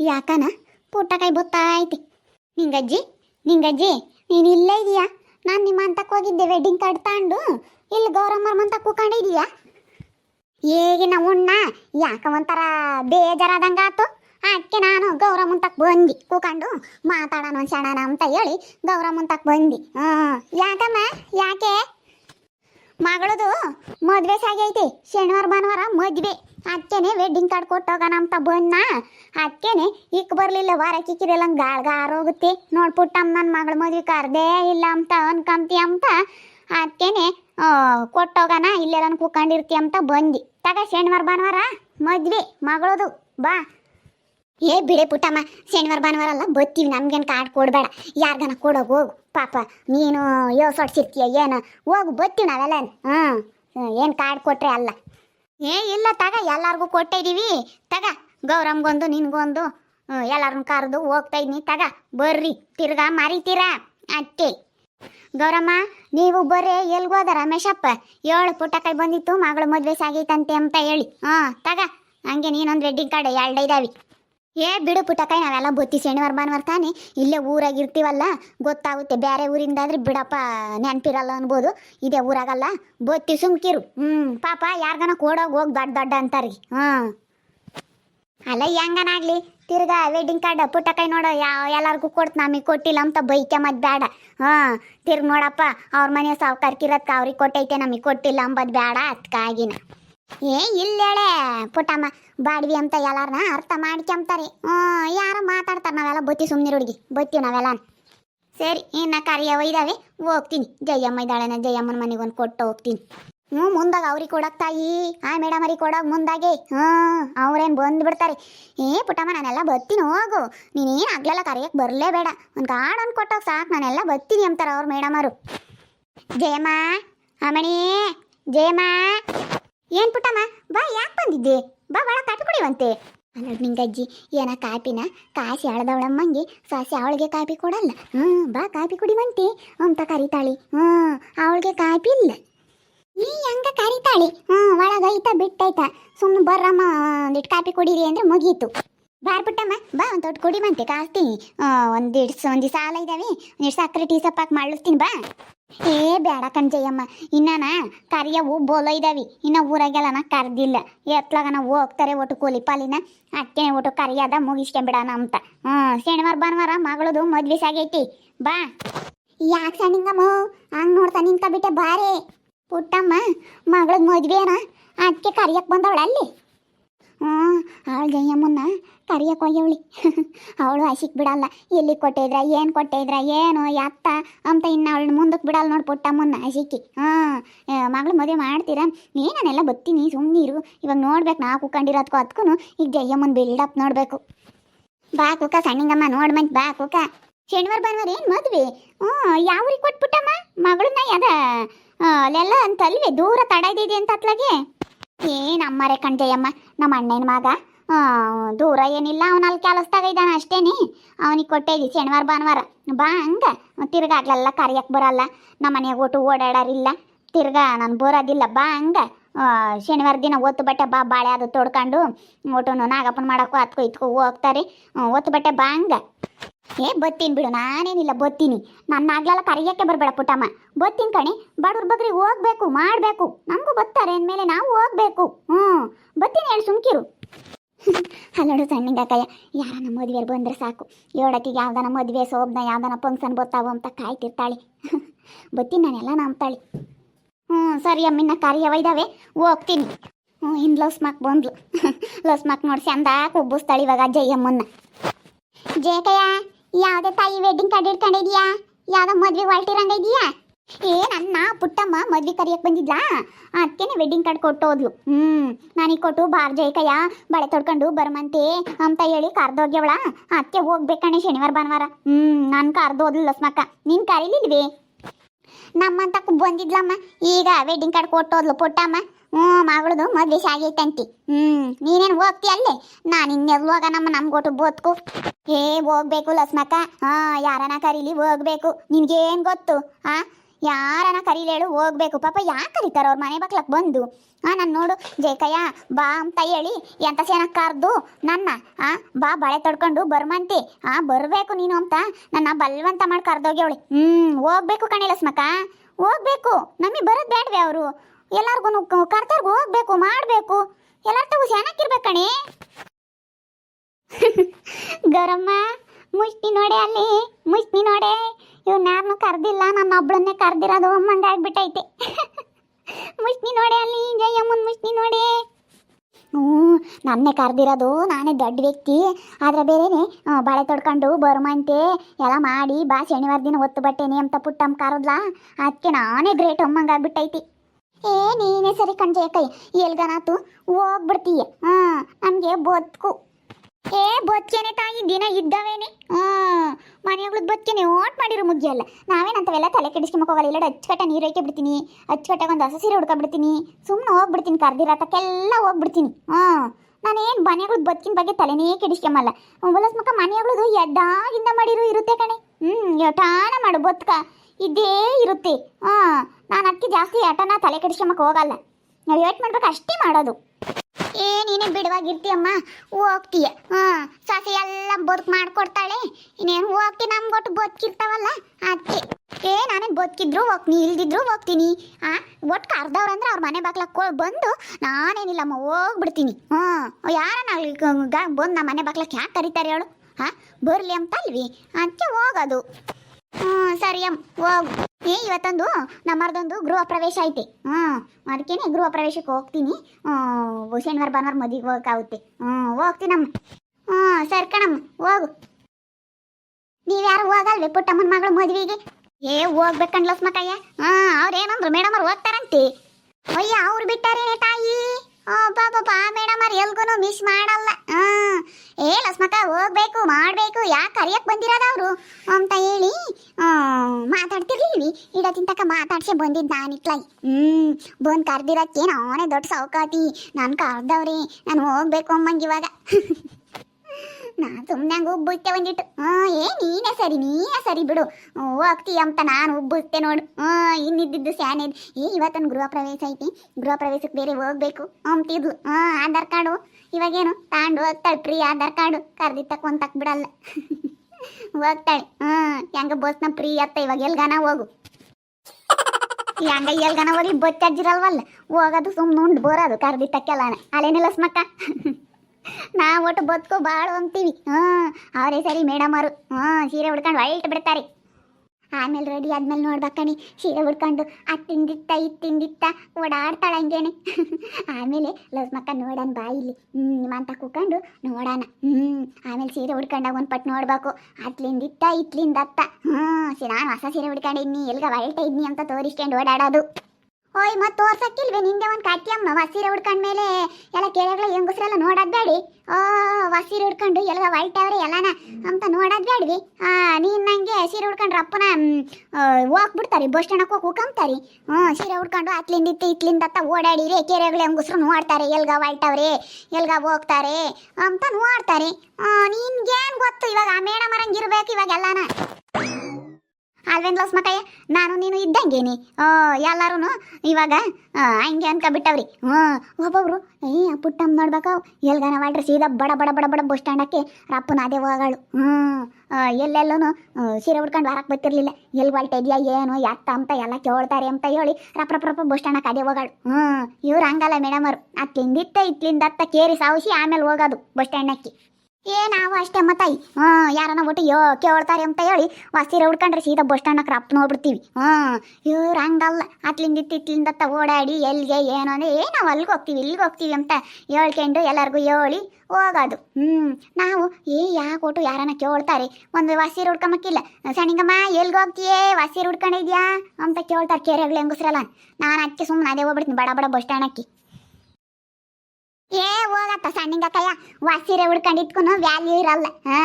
ಯಾಕನ? ಕೈ ಬೊತ್ತಾಯ್ತಿ ನಿಂಗಜ್ಜಿ ನಿಂಗಜ್ಜಿ, ನೀನು ಇಲ್ಲೇ ಇದೀಯಾ? ನಾನು ನಿಮ್ಮ ಅಂತಕ್ಕೆ ಹೋಗಿದ್ದೆ ವೆಡ್ಡಿಂಗ್ ಕಾರ್ಡ್ ತಗೊಂಡು ಇಲ್ಲಿ ಗೌರಮ್ಮರ ಮಂತ ಕೂಕೊಂಡಿದೀಯಾ ನಾವು ಉಣ್ಣ? ಯಾಕ ಒಂಥರ ಬೇಜಾರಾದಂಗ ಆತು. ಅದಕ್ಕೆ ನಾನು ಗೌರಮ್ಮಂತಕ್ ಬಂದಿ ಕೂಕೊಂಡು ಮಾತಾಡೋಣ ಒಂದು ಸಣ್ಣ ಅಂತ ಹೇಳಿ ಗೌರಮ್ಮಂತಕ್ ಬಂದಿ ಹಾಂ, ಯಾಕಮ್ಮ? ಯಾಕೆ? ಮಗಳದು ಮದುವೆ ಸಾಗೈತಿ. ಶನಿವಾರ, ಭಾನುವಾರ ಮದ್ವೆ. ಅದಕ್ಕೇನೆ ವೆಡ್ಡಿಂಗ್ ಕಾರ್ಡ್ ಕೊಟ್ಟೋಗೋಣ ಅಂತ ಬಂದ ಅದಕ್ಕೇನೆ ಇಕ್ ಬರಲಿಲ್ಲ ವಾರ ಕಿಕ್ಕಿರಲ್ಲ ಗಾಳ ಗಾರ ಹೋಗುತ್ತೆ. ನೋಡ್ಬಿಟ್ಟಮ್ಮ ನನ್ನ ಮಗಳ ಮದುವೆ ಕರ್ದೇ ಇಲ್ಲ ಅಂತ ಅನ್ಕಂತಿ ಅಂತ ಅದಕ್ಕೇನೆ ಕೊಟ್ಟೋಗೋಣ ಇಲ್ಲೆಲ್ಲ ಕೂಕೊಂಡಿರ್ತಿ ಅಂತ ಬಂದಿ ತಗ ಶನಿವಾರ, ಭಾನುವಾರ ಮದ್ವೆ, ಮಗಳದು. ಬಾ. ಏ, ಬಿಡೆ ಪುಟ್ಟಮ್ಮ, ಶನಿವಾರ, ಭಾನುವಾರ ಅಲ್ಲ, ಬತ್ತೀವಿ. ನಮ್ಗೇನು ಕಾರ್ಡ್ ಕೊಡಬೇಡ. ಯಾರ್ಗನ ಕೊಡೋಗಿ ಹೋಗು. ಪಾಪ, ನೀನು ಯೋಸೊಡ್ಸಿರ್ತೀಯ ಏನು? ಹೋಗು, ಬತ್ತೀವಿ ನಾವೆಲ್ಲ ಹಾಂ ಏನು ಕಾರ್ಡ್ ಕೊಟ್ಟರೆ ಅಲ್ಲ. ಏ, ಇಲ್ಲ ತಗ, ಎಲ್ಲಾರ್ಗೂ ಕೊಟ್ಟಿದೀವಿ ತಗ, ಗೌರಮ್ಗೊಂದು, ನಿನ್ಗೊಂದು ಎಲ್ಲಾರನ್ನ ಕರೆದು ಹೋಗ್ತಾ ಇದ್ನಿ. ತಗ, ಬರ್ರಿ, ತಿರ್ಗಾ ಮರಿತೀರಾ? ಅಟ್ಟೆ. ಗೌರಮ್ಮ, ನೀವು ಬರ್ರಿ ಎಲ್ಗೋದ ರಮೇಶಪ್ಪ? ಏಳು ಪುಟ್ಟಕೈ ಬಂದಿತ್ತು, ಮಗಳು ಮದ್ವೆ ಸಾಗೈತಂತೆ ಅಂತ ಹೇಳಿ. ಹಾಂ ತಗ, ಹಂಗೆ ನೀನೊಂದು ವೆಡ್ಡಿಂಗ್ ಕಾರ್ಡ್ ಎರಡೈದಾವಿ ಏ ಬಿಡು ಪುಟಕೈ ನಾವೆಲ್ಲ ಬತ್ತಿ ಶನಿವಾರ, ಭಾನುವಾರ ತಾನೆ ಇಲ್ಲೇ ಊರಾಗಿರ್ತೀವಲ್ಲ? ಗೊತ್ತಾಗುತ್ತೆ ಬೇರೆ ಊರಿಂದ ಆದ್ರೆ ಬಿಡಪ್ಪ, ನೆನಪಿರಲ್ಲ ಅನ್ಬೋದು. ಇದೇ ಊರಾಗಲ್ಲ, ಬತ್ತಿ ಸುಮ್ಕಿರು. ಹ್ಞೂ ಪಾಪ ಯಾರ್ಗನ ಕೋಡೋಗಿ ಹೋಗಿ ದೊಡ್ಡ ದೊಡ್ಡ ಅಂತಾರಿ. ಹಾಂ ಅಲ್ಲ ಹೆಂಗನಾಗ್ಲಿ. ತಿರ್ಗಾ ವೆಡ್ಡಿಂಗ್ ಕಾರ್ಡ್ ಪುಟ್ಟಕಾಯಿ ನೋಡು ಯಾವ ಎಲ್ಲಾರ್ಗೂ ಕೊಡ್ತು, ನಮಗೆ ಕೊಟ್ಟಿಲ್ಲ ಅಂತ ಬೈಕೆ ಮದ್ ಬೇಡ ಹಾಂ ತಿರ್ಗಿ ನೋಡಪ್ಪ, ಅವ್ರ ಮನೆ ಸಾವುಕಾರ್ಕಿರತ್ಕ ಅವ್ರಿಗೆ ಕೊಟ್ಟೈತೆ, ನಮಗೆ ಕೊಟ್ಟಿಲ್ಲ ಅಂಬದ್ ಬೇಡ ಅದಕ್ಕಾಗಿನ ಏ ಇಲ್ಲೇಳೆ ಪುಟ್ಟಮ್ಮ, ಬಾಡ್ವಿ ಅಂತ ಎಲ್ಲಾರನ್ನ ಅರ್ಥ ಮಾಡ್ಕೊಂತಾರೆ ಹ್ಞೂ, ಯಾರು ಮಾತಾಡ್ತಾರೆ ನಾವೆಲ್ಲ ಬತ್ತಿ ಸುಮ್ಮನೆ ಹುಡುಗಿ. ಬತ್ತೀವಿ ನಾವೆಲ್ಲ. ಸರಿ, ಇನ್ನು ಕರಿಯವ ಇದಾವೆ. ಹೋಗ್ತೀನಿ. ಜಯಮ್ಮ ಇದ್ದಾಳೆ ಜಯಮ್ಮನ ಮನೆಗೆ ಒಂದು ಕೊಟ್ಟು ಹೋಗ್ತೀನಿ. ಹ್ಞೂ, ಮುಂದಾಗ ಅವ್ರಿಗೆ ಕೊಡಕ್ ತಾಯಿ. ಆ ಮೇಡಮ್ ಅವ್ರಿಗೆ ಕೊಡೋಕೆ ಮುಂದಾಗೆ. ಹ್ಞೂ, ಅವ್ರೇನು ಬಂದ್ಬಿಡ್ತಾರೆ ಏ, ಪುಟ್ಟಮ್ಮ, ನಾನೆಲ್ಲ ಬತ್ತೀನಿ, ಹೋಗು. ನೀನೇನು ಆಗ್ಲೆಲ್ಲ ಕರೆಯಕ್ಕೆ ಬರಲೇಬೇಡ ಒಂದು ಕಾರ್ಡ್ ಒಂದು ಕೊಟ್ಟೋಗಿ ಸಾಕು. ನಾನೆಲ್ಲ ಬತ್ತೀನಿ ಅಂತಾರೆ ಅವ್ರು ಮೇಡಮರು ಜಯಮ್ಮ ಅಮಣಿ ಜಯಮ್ಮ. ಏನ್ ಪುಟ್ಟಮ್ಮ? ಬಾ, ಯಾಕೆ ಬಂದಿದ್ದೆ? ಬಾ ಬಾಳ ಕಾಪಿ ಕುಡಿಯುವಂತೆ. ಅಲ್ಲ ನಿಂಗಜ್ಜಿ, ಏನ ಕಾಪಿನ? ಕಾಸಿ ಅಳದವಳಮ್ಮಂಗೆ ಸಾಸಿ ಅವಳಿಗೆ ಕಾಪಿ ಕೊಡಲ್ಲ. ಹ್ಞೂ ಬಾ, ಕಾಪಿ ಕುಡಿವಂತೆ ಅಂತ ಕರಿತಾಳಿ. ಹ್ಞೂ ಅವಳಿಗೆ ಕಾಪಿ ಇಲ್ಲ. ನೀ ಹಂಗ ಕರಿತಾಳಿ. ಹ್ಞೂ ಒಳಗೈತ ಬಿಟ್ಟೈತ. ಸುಮ್ಮನೆ ಬರ್ರಮ್ಮ ಒಂದಿಟ್ಟು ಕಾಪಿ ಕುಡೀರಿ ಅಂದ್ರೆ ಮುಗೀತು. ಬಾರ್ ಪುಟ್ಟಮ್ಮ, ಬಾ, ಒಂದು ದೊಡ್ಡ ಕುಡಿವಂತೆ ಕಾಸ್ತೀನಿ. ಒಂದಿಡ್ಸ್ ಒಂದು ಸಾಲ ಇದಾವೆ. ಒಂದಿಷ್ಟು ಸಕ್ಕರೆ ಟೀ ಸಪ್ಪಾಕ್ ಮಾಡಿಸ್ತೀನಿ ಬಾ. ಏ ಬೇಡ ಕಣ್ಜಯ್ಯಮ್ಮ ಇನ್ನಾನ ಕರಿಯವು ಬೋಲೋ ಇದಾವಿ. ಇನ್ನ ಊರಾಗೆಲ್ಲನ ಕರ್ದಿಲ್ಲ. ಎತ್ಲಾಗನ ಹೋಗ್ತಾರೆ ಒಟ್ಟು ಕೂಲಿ ಪಾಲಿನ. ಅಕ್ಕೆ ಒಟ್ಟು ಕರಿಯಾದ ಮುಗಿಸ್ಕೊಂಬಿಡಣ ಅಂತ. ಹ್ಞೂ ಶನಿವಾರ, ಭಾನುವಾರ ಮಗಳದು ಮದ್ವೆ ಸಾಗೈತಿ. ಬಾ. ಯಾಕೆ ಸಣ್ಣಿಂಗಮ್ಮ? ಹಂಗೆ ನೋಡ್ತಾ ನಿಂತ ಬಿಟ್ಟೆ ಬಾರೆ. ಪುಟ್ಟಮ್ಮ, ಮಗಳದ್ ಮದ್ವೆನ? ಅದಕ್ಕೆ ಕರಿಯಕ್ಕೆ ಬಂದವಳ ಅಲ್ಲಿ ಅವಳು ಜಯಮ್ಮನ್ನ ಕರಿಯಕ್ಕೆ ಹೋಗ್ಯವಳಿ. ಅವಳು ಹಸಿಕ್ ಬಿಡಲ್ಲ. ಎಲ್ಲಿ ಕೊಟ್ಟಿದ್ರ, ಏನು ಕೊಟ್ಟಿದ್ರ, ಏನು ಎತ್ತ ಅಂತ ಇನ್ನು ಅವಳನ್ನ ಮುಂದಕ್ಕೆ ಬಿಡಲ್ಲ ನೋಡಿ ಪುಟ್ಟಮ್ಮನ್ನ ಹಸಿಕ್ಕಿ ಹಾಂ ಮಗಳು ಮದುವೆ ಮಾಡ್ತೀರಾ? ಏ ನಾನೆಲ್ಲ ಬತ್ತೀನಿ ಸುಮ್ಮನಿರು ಇವಾಗ ನೋಡ್ಬೇಕು ನಾ ಕುಕ್ಕಂಡಿರೋದ್ಕೋ ಅದಕ್ಕೂ ಈಗ ಜಯಮ್ಮನ ಬಿಲ್ಡಪ್ ನೋಡಬೇಕು. ಬಾ ಕುಕ್ಕ ಸಣ್ಣಿಂಗಮ್ಮ, ನೋಡ್ ಮಂತ್ ಬಾ ಕುಕ್ಕ ಶನಿವಾರ, ಭಾನುವಾರ ಏನು ಮದ್ವೆ? ಹ್ಞೂ ಯಾವ್ರಿಗೆ ಕೊಟ್ಬಿಟ್ಟಮ್ಮ ಮಗಳನ್ನ ಯಾವ ಅಲ್ಲೆಲ್ಲ ಅಂತ ಅಲ್ವೇ ದೂರ ತಡ ಅಂತ ಅತ್ಲಾಗೆ ಏ ನಮ್ಮರೆ ಕಣ್ಜಯ್ಯಮ್ಮ ನಮ್ಮ ಅಣ್ಣನ ಮಗ. ದೂರ ಏನಿಲ್ಲ ಅವನಲ್ಲಿ ಕೆಲಸದಾಗ ಇದ್ದಾನ ಅಷ್ಟೇನಿ. ಅವನಿಗೆ ಕೊಟ್ಟೇದಿ ಶನಿವಾರ, ಭಾನುವಾರ. ಬಾ ಹಂಗ. ತಿರ್ಗಾಗ್ಲೆಲ್ಲ ಕರಿಯಕ್ಕೆ ಬರಲ್ಲ. ನಮ್ಮ ಮನೆಯಾಗ ಒಟ್ಟು ಓಡಾಡೋರಿಲ್ಲ. ತಿರ್ಗಾ ನಾನು ಬರೋದಿಲ್ಲ, ಬಾ ಹಂಗ. ಶನಿವಾರ ದಿನ ಒತ್ತು ಬಟ್ಟೆ ಬಾ, ಬಾಳೆ ಅದು ತೊಡ್ಕೊಂಡು ಒಟ್ಟು ನಾಗಪ್ಪನ ಮಾಡೋಕ್ಕೂ ಹತ್ಕೋ ಇತ್ಕೋ ಹೋಗ್ತಾರೆ. ಒತ್ತು ಬಟ್ಟೆ ಬಾ ಹಂಗ. ಏ, ಬತ್ತೀನಿ ಬಿಡು, ನಾನೇನಿಲ್ಲ, ಬತ್ತೀನಿ. ನನ್ನ ಆಗ್ಲೆಲ್ಲ ಕರಿಯಕ್ಕೆ ಬರಬೇಡ ಪುಟ್ಟಮ್ಮ. ಬತ್ತೀನಿ ಕಣಿ, ಬಡವ್ರ ಬಗ್ರಿ ಹೋಗ್ಬೇಕು, ಮಾಡಬೇಕು. ನಮಗೂ ಬತ್ತಾರೆ ಅಂದಮೇಲೆ ನಾವು ಹೋಗ್ಬೇಕು. ಹ್ಞೂ ಬತ್ತೀನಿ ಹೇಳಿ, ಸುಮ್ಕಿರು. ಅಲ್ಲೋಡು ಸಣ್ಣಿಂಗ ಕಯ್ಯ ಯಾರನ್ನ ಮದುವೆಯಲ್ಲಿ ಬಂದ್ರೆ ಸಾಕು. ಏಳಕ್ಕಿಗೆ ಯಾವ್ದಾನ ಮದುವೆ, ಸೋಬ್ನ, ಯಾವ್ದಾನ ಫಂಕ್ಷನ್ ಬತ್ತಾವೋ ಅಂತ ಕಾಯ್ತಿರ್ತಾಳೆ. ಬತ್ತೀನಿ ನಾನೆಲ್ಲ ನಂಬ್ತಾಳೆ. ಹ್ಞೂ ಸರಿ ಅಮ್ಮಿನ ಕಾರ್ಯವ ಇದ್ದಾವೆ ಹೋಗ್ತೀನಿ. ಹ್ಞೂ ಇನ್ನು ಲಸ್ ಮಾಕ್ ಬಂದ್ಲು. ಲಸ್ ಮಾಕ್ ನೋಡಿಸಿ ಅಂದಾಕ ಉಬ್ಬಿಸ್ತಾಳೆ ಇವಾಗ ಜಯಮ್ಮನ್ನ ಜಯಕಯ್ಯ. ಯಾವುದೇ ತಾಯಿ ವೆಡ್ಡಿಂಗ್ ಕಾರ್ಡ್ ಇಟ್ಕೊಂಡಿದ್ಯಾ ಯಾವ್ದೋ ಮದ್ವೆ ಹೊಲ್ಟಿರಂಗ ಇದೆಯಾ? ಏ, ನನ್ನ ಪುಟ್ಟಮ್ಮ ಮದ್ವೆ ಕರಿಯಕ್ ಬಂದಿದ್ಲಾ. ಅದಕ್ಕೇನೆ ವೆಡ್ಡಿಂಗ್ ಕಾರ್ಡ್ ಕೊಟ್ಟೋದ್ಲು. ಹ್ಮ್, ನಾನೀಗ ಕೊಟ್ಟು ಬಾರ್ ಜೈಕಯ್ಯ ಬಳೆ ತೊಡ್ಕೊಂಡು ಬರಮಂತೆ ಅಂತ ಹೇಳಿ ಕರ್ದೋಗ್ಯವಳ. ಅದಕ್ಕೆ ಹೋಗ್ಬೇಕಣೆ ಶನಿವಾರ, ಭಾನುವಾರ. ಹ್ಮ್, ನಾನು ಕರ್ದೋದ್ಲು ಲಸ್ಮಕ್ಕ. ನೀನ್ ಕರೀಲಿಲ್ವೇ? ನಮ್ಮಂತ ಬಂದಿದ್ಲಮ್ಮ. ಈಗ ವೆಡ್ಡಿಂಗ್ ಕಾರ್ಡ್ ಕೊಟ್ಟೋದ್ಲು ಪುಟ್ಟಮ್ಮ. ಹ್ಞೂ, ಮಗಳದು ಮದ್ವೆ ಆಗೈತಂತಿ ಹ್ಮ್, ನೀನೇನು ಹೋಗ್ತಿ ಅಲ್ಲಿ? ನಾನು ಇನ್ನೆಲ್ಲೋಗ ನಮ್ಮ ನಮ್ಗೊಟ್ಟು ಬೋತ್ಕು. ಏ, ಹೋಗ್ಬೇಕು ಲಸ್ಮಕ್ಕ ಹಾಂ, ಯಾರನ ಕರೀಲಿ ಹೋಗ್ಬೇಕು. ನಿನ್ಗೇನ್ ಗೊತ್ತು? ಹಾಂ ಯಾರನ ಕರೀಲೇಳು ಹೋಗ್ಬೇಕು. ಪಾಪ ಯಾಕೆ ಕರೀತಾರ ಅವ್ರ ಮನೆ ಬಕ್ಲಕ್ಕೆ ಬಂದು? ಆ, ನಾನು ನೋಡು, ಜಯಕಯ್ಯ, ಬಾ ಅಂತ ಹೇಳಿ ಎಂತ ಸೇನ ಕರ್ದು ನನ್ನ, ಆ, ಬಾ ಬಳೆ ತೊಡ್ಕೊಂಡು ಬರ್ಮಂತಿ. ಆ, ಬರ್ಬೇಕು ನೀನು ಅಂತ ನನ್ನ ಬಲ್ವಂತ ಮಾಡಿ ಕರೆದೋಗ್ಯವಳಿ. ಹ್ಮ್, ಹೋಗ್ಬೇಕು ಕಣೆ ಲಸ್ಮಕ್ಕ ಹೋಗ್ಬೇಕು. ನಮಗೆ ಬರೋದು ಬೇಡವೇ ಅವರು. ಎಲ್ಲಾರ್ಗು ಕರ್ತಾರ್ಗು ಹೋಗ್ಬೇಕು, ಮಾಡ್ಬೇಕು. ಎಲ್ಲಾರ ತಗು ಶಾನಕ್ಕಿರ್ಬೇಕು ಗರಮ್ಮ, ಮುಷ್ಟಿ ನೋಡೆ ಅಲ್ಲಿ, ಮುಷ್ಟಿ ನೋಡೆ. ಇವ್ನ ಯಾರನ್ನು ಕರ್ದಿಲ್ಲ, ನನ್ನ ಒಬ್ಳನ್ನೇ ಕರ್ದಿರೋದು ಆಗ್ಬಿಟ್ಟೈತೆ. ಮುಷ್ಟಿ ನೋಡೆ ಅಲ್ಲಿ, ಜಯಮ್ಮನ್ ಮುಷ್ಟಿ ನೋಡೆ. ಹ್ಞೂ, ನನ್ನೇ ಕರ್ದಿರೋದು ನಾನೇ ದೊಡ್ಡ ವ್ಯಕ್ತಿ. ಆದ್ರೆ ಬೇರೆನೆ ಬಾಳೆ ತೊಡ್ಕೊಂಡು ಬರ್ಮಂತೆ. ಎಲ್ಲ ಮಾಡಿ ಬಾ, ಶನಿವಾರ ದಿನ ಒತ್ತು ಬಟ್ಟೆನೆ ಅಂತ ಪುಟ್ಟಮ್ಮ ಕರದ್ಲಾ. ಅದಕ್ಕೆ ನಾನೇ ಗ್ರೇಟ್ ಅಮ್ಮಂಗೆ ಆಗ್ಬಿಟ್ಟೈತಿ. ಏ, ನೀನೇ ಸರಿ ಕಣ್ಜೆ ಕೈ ಎಲ್ಗನಾತು? ಹೋಗ್ಬಿಡ್ತೀಯ. ಹಾ ನಮಗೆ ಬದುಕು. ಏ, ಬದುಕೇನೆ ತಾಯಿ, ದಿನ ಇದ್ದಾವೇನೆ. ಹಾ, ಮನೆಯೊಳಗೆ ಬದುಕೇನೆ, ಓಟ್ ಮಾಡಿರೋ ಮುಗ್ಗಿ ಅಲ್ಲ. ನಾವೇನಂತವೆಲ್ಲ ತಲೆ ಕೆಡಿಸ್ಕೊಂಬಕ್ ಹೋಗಲ್ಲ ಇಲ್ಲ ಅಚ್ಚುಕಟ್ಟ ನೀರು ಐಕೆ ಬಿಡ್ತೀನಿ. ಅಚ್ಚುಕಟ್ಟಾಗ ಒಂದು ಹಸಿರು ಸೀರೆ ಹುಡ್ಕೊಬಿಡ್ತೀನಿ ಸುಮ್ಮನೆ ಹೋಗ್ಬಿಡ್ತೀನಿ ಕರ್ದಿರತಕ್ಕೆಲ್ಲ ಹೋಗ್ಬಿಡ್ತೀನಿ. ಹಾ, ನಾನೇನ್ ಮನೆಗಳು ಬದುಕಿನ ಬಗ್ಗೆ ತಲೆನೇ ಕೆಡಿಸ್ಕೊಂಬಲ್ಲ. ಹೊಲಸ್ ಮಕ್ಕ ಮನೆಗಳದು ಎದ್ದಾಗಿಂದ ಮಾಡಿರು ಇರುತ್ತೆ ಕಣೆ. ಹ್ಞೂ ಯಟಾನ ಮಾಡು, ಬದುಕ. ಇದೇ ಇರುತ್ತೆ. ಹಾಂ. ನಾನು ಅದಕ್ಕೆ ಜಾಸ್ತಿ ಆಟನ ತಲೆ ಕೆಡಿಸ್ಕೊಂಬಕ್ಕೆ ಹೋಗಲ್ಲ. ನಾವು ವೇಟ್ ಮಾಡ್ಬೇಕು ಅಷ್ಟೇ ಮಾಡೋದು. ಏ, ನೀನೇ ಬಿಡುವಾಗಿರ್ತೀಯಮ್ಮ. ಹೋಗ್ತೀಯ. ಹಾಂ ಸಾಸಿ ಎಲ್ಲ ಬದುಕು ಮಾಡ್ಕೊಡ್ತಾಳೆ. ಇನ್ನೇನು ಹೋಗ್ತಿ, ನಮ್ಗೆ ಒಟ್ಟು ಬದುಕಿರ್ತಾವಲ್ಲ ಅದಕ್ಕೆ ಏ, ನಾನೇನು ಬದುಕಿದ್ರು ಹೋಗ್ತೀನಿ, ಇಲ್ದಿದ್ರು ಹೋಗ್ತೀನಿ. ಆ, ಒಟ್ಟು ಕರ್ದವ್ರು ಅಂದ್ರೆ ಅವ್ರ ಮನೆ ಬಾಗ್ಲಕ್ಕೆ ಬಂದು ನಾನೇನಿಲ್ಲಮ್ಮ, ಹೋಗ್ಬಿಡ್ತೀನಿ. ಹಾಂ ಯಾರನ್ನ ಬಂದು ನಮ್ಮ ಮನೆ ಬಾಗ್ಲಕ್ಕೆ ಯಾಕೆ ಕರೀತಾರೆ ಹೇಳು? ಹಾ ಬರಲಿ ಅಂತ ಅಲ್ವಿ? ಅದಕ್ಕೆ ಹೋಗೋದು. ಹ್ಞೂ ಸರಿ ಅಮ್ಮ ಹೋಗು. ಏ, ಇವತ್ತೊಂದು ನಮ್ಮರ್ದೊಂದು ಗೃಹ ಪ್ರವೇಶ ಐತೆ. ಹ್ಞೂ ಅದಕ್ಕೇನೆ ಗೃಹ ಪ್ರವೇಶಕ್ಕೆ ಹೋಗ್ತೀನಿ. ಹ್ಞೂ ಶನಿವಾರ, ಭಾನುವಾರ ಮದುವೆಗೆ ಹೋಗಕ್ಕಾಗುತ್ತೆ ಹ್ಞೂ ಹೋಗ್ತೀನಮ್ಮ ಹ್ಞೂ ಸರಿ, ಕಣಮ್ಮ, ಹೋಗು. ನೀವ್ಯಾರು ಹೋಗಲ್ವೇ, ಪುಟ್ಟಮ್ಮನ ಮಗಳು ಮದುವೆಗೆ? ಏ ಹೋಗ್ಬೇಕಂಡ್ಲಸ್ ಮಕ್ಕಯ್ಯ ಹಾಂ ಅವ್ರೇನಂದ್ರು, ಮೇಡಮ್ ಅವ್ರು ಹೋಗ್ತಾರಂತೆ. ಅಯ್ಯ, ಅವ್ರು ಬಿಟ್ಟಾರೇನೆ ತಾಯಿ? ಬಾಬಾ ಮೇಡಮ್ ಅವ್ರು ಎಲ್ಗೂ ಮಿಸ್ ಮಾಡಲ್ಲ. ಹಾಂ ಏ, ಲಸ್ಮಕ್ಕ, ಹೋಗ್ಬೇಕು, ಮಾಡಬೇಕು, ಯಾಕೆ ಕರಿಯಕ್ಕೆ ಬಂದಿರೋದವ್ರು ಅಂತ ಹೇಳಿ ಮಾತಾಡ್ತಿರ್ಲಿಲ್ವಿ? ಇಡ ತಿಂತಕ ಮಾತಾಡ್ಸಿ ಬಂದಿದ್ದು ನಾನಿಟ್ಲಾಗಿ ಹ್ಞೂ ಬಂದು ಕರ್ದಿರಕ್ಕೆ ನಾನೇ ದೊಡ್ಡ ಸೌಕಾತಿ ನಾನು ಕರ್ದವ್ರಿ, ನಾನು ಹೋಗ್ಬೇಕು ಅಮ್ಮಂಗೆ ಇವಾಗ. ನಾ ಸುಮ್ಮನೆ ಹಂಗೆ ಉಬ್ಬುತ್ತೆ ಒಂದಿಟ್ಟು. ಏ ನೀನೇ ಸರಿ ನೀನೇ ಸರಿ ಬಿಡು. ಹ್ಞೂ, ಹೋಗ್ತೀಯ ಅಂತ ನಾನು ಉಬ್ಬಿಸ್ತೆ ನೋಡು. ಹಾಂ ಇನ್ನಿದ್ದಿದ್ದು ಸ್ಯಾನೆ ಏ ಇವತ್ತೊಂದು ಗೃಹ ಪ್ರವೇಶ ಐತಿ. ಗೃಹ ಪ್ರವೇಶಕ್ಕೆ ಬೇರೆ ಹೋಗ್ಬೇಕು. ಅಂತಿದ್ಲು ಹಾಂ ಆಧಾರ್ ಕಾರ್ಡು. ಇವಾಗೇನು? ತಾಂಡು ಹೋಗ್ತಾಳೆ ಪ್ರೀ ಆಧಾರ್ ಕಾರ್ಡು. ಕರ್ದಿತ್ತಕ್ಕ ಒಂದು ತಕ್ ಬಿಡಲ್ಲ. ಹೋಗ್ತಾಳೆ. ಹಾಂ ಹೆಂಗ ಬಸ್ನ ಫ್ರೀ ಅತ್ತ ಇವಾಗ? ಎಲ್ಗಾನ ಹೋಗು. ಹೆಂಗ ಎಲ್ಗಾನ ಹೋಗಿ ಬಚ್ಚಾಜಿರಲ್ವಲ್ಲ ಹೋಗೋದು ಸುಮ್ಮನೆ ಉಂಡು ಬರೋದು ಕರ್ದಿತ್ತಕ್ಕೆಲ್ಲನ. ಅಲ್ಲೇನಿಲ್ಲ ಸ್ಮಕ್ಕ ನಾ ಒಟ್ಟು ಬದುಕು ಬಾಳು ಅಂತೀವಿ ಹ್ಞೂ ಅವರೇ ಸರಿ ಮೇಡಮ್ ಅವರು. ಹ್ಞೂ ಸೀರೆ ಉಡ್ಕೊಂಡು ವೈಟ್ ಬಿಡ್ತಾರೆ. ಆಮೇಲೆ ರೆಡಿ ಆದ್ಮೇಲೆ ನೋಡ್ಬೇಕಣಿ ಸೀರೆ ಉಡ್ಕೊಂಡು ಅದು ತಿಂದಿತ್ತ ಇದು ತಿಂದಿತ್ತ ಓಡಾಡ್ತಾಳೆ ಹಂಗೇನೆ. ಆಮೇಲೆ ಲಸ್ಮಕ್ಕ ನೋಡೋಣ ಬಾ ಇಲ್ಲಿ. ಹ್ಞೂ ಅಂತ ಕೂಕೊಂಡು ನೋಡೋಣ. ಹ್ಞೂ ಆಮೇಲೆ ಸೀರೆ ಉಡ್ಕೊಂಡಾಗ ಒಂದು ಪಟ್ಟು ನೋಡ್ಬೇಕು. ಅತ್ಲಿಂದಿತ್ತ ಇತ್ಲಿಂದತ್ತ. ಹ್ಞೂ ನಾನು ಹೊಸ ಸೀರೆ ಉಡ್ಕೊಂಡಿದ್ನಿ ಎಲ್ಗ ವೈಲ್ಟ ಇದ್ನಿ ಅಂತ ತೋರಿಸ್ಕೊಂಡು ಓಡಾಡೋದು. ಓಯ್, ಮತ್ತೆ ತೋರ್ಸಕ್ಕಿಲ್ವೇ? ನಿಂದೆ ಒಂದು ಕಾಟ್ಯಮ್ಮ ವಸೀರೆ ಉಡ್ಕೊಂಡ್ಮೇಲೆ ಎಲ್ಲ ಕೆರೆಗಳು ಹೆಂಗಸ್ರೆಲ್ಲ ನೋಡೋದ್ ಬೇಡಿ ಓ ವಸೀರೆ ಉಡ್ಕೊಂಡು ಎಲ್ಲ ಅವ್ರೆ ಎಲ್ಲನ ಅಂತ ನೋಡದ್ ಬೇಡ್ವಿ ಆ, ನೀನ್ ನಂಗೆ ಸೀರೆ ಉಡ್ಕೊಂಡ್ರೆ ಅಪ್ಪನ ಹೋಗ್ಬಿಡ್ತಾರೆ ಬಸ್ ಸ್ಟ್ಯಾಂಡಕ್ಕೆ ಹೋಗಿ ಕೂಕಂಬ್ತಾರಿ. ಹ್ಞೂ ಸೀರೆ ಉಡ್ಕೊಂಡು ಅತ್ಲಿಂದ ಇತ್ತು ಇತ್ಲಿಂದ ಅತ್ತ ಓಡಾಡಿರಿ ಕೆರೆಗಳು ಹೆಂಗಸ್ರು ನೋಡ್ತಾರೆ, ಎಲ್ಗ ಅವ್ರೆ ಎಲ್ಗ ಹೋಗ್ತಾರೆ ಅಂತ ನೋಡ್ತಾರೆ. ನಿನ್ಗೇನು ಗೊತ್ತು? ಇವಾಗ ಆ ಮೇಡಮ್ ಅರಂಗಿರ್ಬೇಕು ಇವಾಗ ಎಲ್ಲಾನ. ಅಲ್ವೇನ್ ಲಸ್ಮಕಯ್ಯ ನಾನು ನೀನು ಇದ್ದಂಗೇನಿ. ಎಲ್ಲರೂ ಇವಾಗ ಹಂಗೆ ಅನ್ಕೊಬಿಟ್ಟವ್ರಿ ಹ್ಞೂ, ಒಬ್ಬೊಬ್ರು, ಏ, ಪುಟ್ಟಮ್ಮ ನೋಡ್ಬೇಕು, ಎಲ್ಗಾನ ಮಾಡ್ರಿ ಸೀದಾ ಬಡ ಬಡ ಬಡ ಬಡ ಬಸ್ ಸ್ಟ್ಯಾಂಡಕ್ಕೆ ರಪ್ಪನ ಅದೇ ಹೋಗಳು. ಹ್ಞೂ ಎಲ್ಲೆಲ್ಲೂ ಸೀರೆ ಉಡ್ಕೊಂಡು ವಾರಕ್ಕೆ ಬರ್ತಿರ್ಲಿಲ್ಲ. ಎಲ್ಲಿ ಹೊಲ್ಟ ಇದೆಯಾ, ಏನು, ಎತ್ತ ಅಂತ ಎಲ್ಲ ಕೇಳ್ತಾರೆ ಅಂತ ಹೇಳಿ ರಪ್ಪ ರಪ್ಪ ರಪ್ಪ ಬಸ್ ಸ್ಟ್ಯಾಂಡಕ್ಕೆ ಅದೇ ಹೋಗಳು. ಹ್ಞೂ, ಇವ್ರು ಹಂಗಲ್ಲ ಮೇಡಮ್ ಅವರು. ಅತ್ತಿಂದಿತ್ತ ಇತ್ಲಿಂದ ಅತ್ತ ಕೇರಿ ಸಾವಿಸಿ ಆಮೇಲೆ ಹೋಗೋದು ಬಸ್ ಸ್ಟ್ಯಾಂಡಕ್ಕೆ. ಏ, ನಾವು ಅಷ್ಟೇ ಮತ್ತಾಯಿ ಹ್ಞೂ, ಯಾರನ್ನ ಒಟ್ಟು ಯೋ ಕೇಳ್ತಾರೆ ಅಂತ ಹೇಳಿ ವಸೀರೆ ಉಡ್ಕೊಂಡ್ರೆ ಸೀದಾ ಬಸ್ ಸ್ಟ್ಯಾಂಡ್ ಕ್ರಾಪ್ ನೋಡ್ಬಿಡ್ತೀವಿ. ಹ್ಞೂ, ಇವ್ರು ಹಂಗಲ್ಲ. ಅತ್ಲಿಂದ ಅತ್ತ ಓಡಾಡಿ ಎಲ್ಲಿಗೆ ಏನು ಅಂದರೆ ಏ, ನಾವು ಅಲ್ಲಿಗೆ ಹೋಗ್ತೀವಿ ಇಲ್ಲಿಗೆ ಹೋಗ್ತೀವಿ ಅಂತ ಹೇಳ್ಕೊಂಡು ಎಲ್ಲರಿಗೂ ಹೇಳಿ ಹೋಗೋದು. ಹ್ಞೂ, ನಾವು ಏ, ಯಾಕೆ ಒಟ್ಟು ಯಾರನ್ನ ಕೇಳ್ತಾರೆ? ಒಂದು ವಸೀರೆ ಉಡ್ಕೊಂಬಕ್ಕಿಲ್ಲ ಸಣಿಗಮ್ಮ ಎಲ್ಲಿಗೆ ಹೋಗ್ತೀಯೇ? ವಸೀರೆ ಹುಡ್ಕೊಂಡಿದ್ಯಾ ಅಂತ ಕೇಳ್ತಾರೆ, ಕೆರೆಗಳು ಹೆಂಗಸ್ರಲ್ಲ. ನಾನು ಅಕ್ಕಿ ಸುಮ್ಮನೆ ಅದೇ ಹೋಗ್ಬಿಡ್ತೀನಿ, ಬಡ ಬಡ ಬಸ್ ಸ್ಟ್ಯಾಂಡಕ್ಕೆ ಏ ಹೋಗತ್ತ ಸಣ್ಣಿಂಗಕ್ಕಯ್ಯ ವಸೀರೆ ಉಡ್ಕೊಂಡಿದ್ಕು ವ್ಯಾಲ್ಯೂ ಇರಲ್ಲ ಹಾ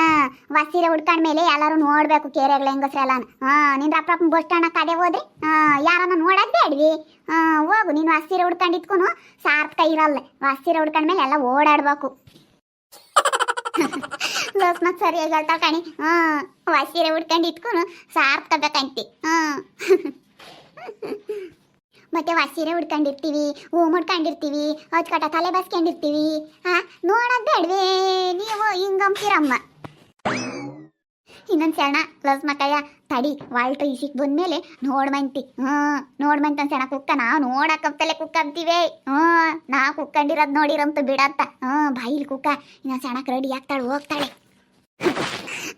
ವಸೀರೆ ಉಡ್ಕೊಂಡ್ಮೇಲೆ ಎಲ್ಲರೂ ನೋಡ್ಬೇಕು ಕೇರೆಗಳು ಹೆಂಗಸ್ರೆಲ್ಲ ಹಾ ನಿನ್ ರಪ್ಪ ಬಸ್ ಸ್ಟ್ಯಾಂಡ್ ಕಡೆ ಹೋದ್ರೆ ಹಾ ಯಾರನ್ನ ನೋಡೋದ್ ಬೇಡ್ವಿ ಹಾ ಹೋಗು ನೀನು ವಸೀರೆ ಉಡ್ಕೊಂಡಿದ್ಕು ಸಾರ್ಥಕ ಇರಲ್ಲ ವಸೀರೆ ಉಡ್ಕೊಂಡ್ಮೇಲೆ ಎಲ್ಲ ಓಡಾಡ್ಬೇಕು ಲೋಸ್ಮತ್ ಸರಿಯಾಗಿ ಹೇಳ್ತಾಳ ಕಣಿ ಹಾ ವಸೀರೆ ಉಡ್ಕೊಂಡಿದ್ಕು ಸಾರ್ಥಕ ಬೇಕಂತಿ ಹಾ ಮತ್ತೆ ಸೀರೆ ಉಡ್ಕೊಂಡಿರ್ತೀವಿ ಹೂ ಮುಡ್ಕೊಂಡಿರ್ತೀವಿ ಕಟ ತಲೆ ಬಸ್ಕೊಂಡಿರ್ತೀವಿ. ಹಾ ನೋಡೋದ್ ಬೇಡ್ವೇ, ನೀವು ಹಿಂಗಂತೀರಮ್ಮ ಇನ್ನೊಂದು ಸಣ್ಣ ಲಸ್ ಮಕ್ಕಯ್ಯ ತಡಿ ವಾಲ್ಟ್ರ್ ಈಸಿಕ್ ಬಂದ್ಮೇಲೆ ನೋಡ್ಮಂತಿ ಹ್ಞೂ ನೋಡ್ಮಂತ ಸೆಣ ಕುಕ್ಕ, ನಾವು ನೋಡಕ್ಕಂತಲೇ ಕುಕ್ಕ ಅಂತೀವಿ. ಹ್ಞೂ ನಾ ಕುಕ್ಕಂಡಿರೋದು ನೋಡಿರಂತ ಬಿಡತ್ತ ಹ್ಞೂ ಬಾಯಿಲ್ ಕುಕ್ಕ ಇನ್ನೊಂದು ಸೆಣಕ್ಕೆ ರೆಡಿ ಆಗ್ತಾಳೆ, ಹೋಗ್ತಾಳೆ.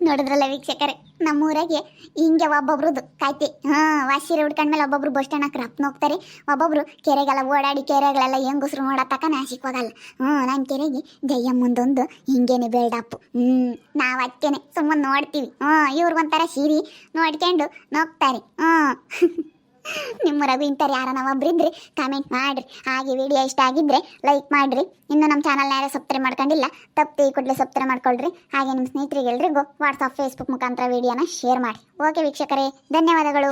ನೋಡಿದ್ರಲ್ಲ ವೀಕ್ಷಕರೇ, ನಮ್ಮೂರಾಗೆ ಹಿಂಗೆ ಒಬ್ಬೊಬ್ರದ್ದು ಕಾಯ್ತಿ. ಹಾಂ ವಾಸಿರೆ ಉಡ್ಕೊಂಡ್ಮೇಲೆ ಒಬ್ಬೊಬ್ರು ಬಸ್ ಸ್ಟ್ಯಾಂಡ್ ಹತ್ರ ರಪ್ನ ಹೋಗ್ತಾರೆ. ಒಬ್ಬೊಬ್ರು ಕೆರೆಗೆಲ್ಲ ಓಡಾಡಿ ಕೆರೆಗಳೆಲ್ಲ ಹೆಂಗಸ್ರು ನೋಡತ್ತಕ ನಾಶಿಕ್ ಹೋಗಲ್ಲ. ಹ್ಞೂ ನನ್ನ ಕೆರೆಗೆ ಜಯ್ಯ ಮುಂದೊಂದು ಹಿಂಗೇನೆ ಬೇಡಪ್ಪ ಹ್ಞೂ, ನಾವು ಅಕ್ಕೇನೆ ಸುಮ್ಮನೆ ನೋಡ್ತೀವಿ. ಹ್ಞೂ ಇವ್ರಿಗೊಂಥರ ಸೀರಿ ನೋಡ್ಕೊಂಡು ನೋಗ್ತಾರೆ. ಹ್ಞೂ. ನಿಮ್ಮೂರಾಗು ಇಂಥವ್ರು ಯಾರನ ಒಬ್ರಿದ್ರೆ ಕಾಮೆಂಟ್ ಮಾಡ್ರಿ. ಹಾಗೆ ವಿಡಿಯೋ ಇಷ್ಟ ಆಗಿದ್ರೆ ಲೈಕ್ ಮಾಡ್ರಿ. ಇನ್ನು ನಮ್ಮ ಚಾನಲ್ನ ಯಾರು ಸಬ್ಸ್ಕ್ರೈಬ್ ಮಾಡ್ಕೊಂಡಿಲ್ಲ, ತಪ್ಪು ಈ ಕೂಡಲೇ ಸಬ್ಸ್ಕ್ರೈಬ್ ಮಾಡ್ಕೊಳ್ರಿ. ಹಾಗೆ ನಿಮ್ಮ ಸ್ನೇಹಿತರಿಗೆ ಎಲ್ರಿಗೂ ವಾಟ್ಸಪ್ ಫೇಸ್ಬುಕ್ ಮುಖಾಂತರ ವಿಡಿಯೋನ ಶೇರ್ ಮಾಡಿ ಓಕೆ ವೀಕ್ಷಕರೇ, ಧನ್ಯವಾದಗಳು.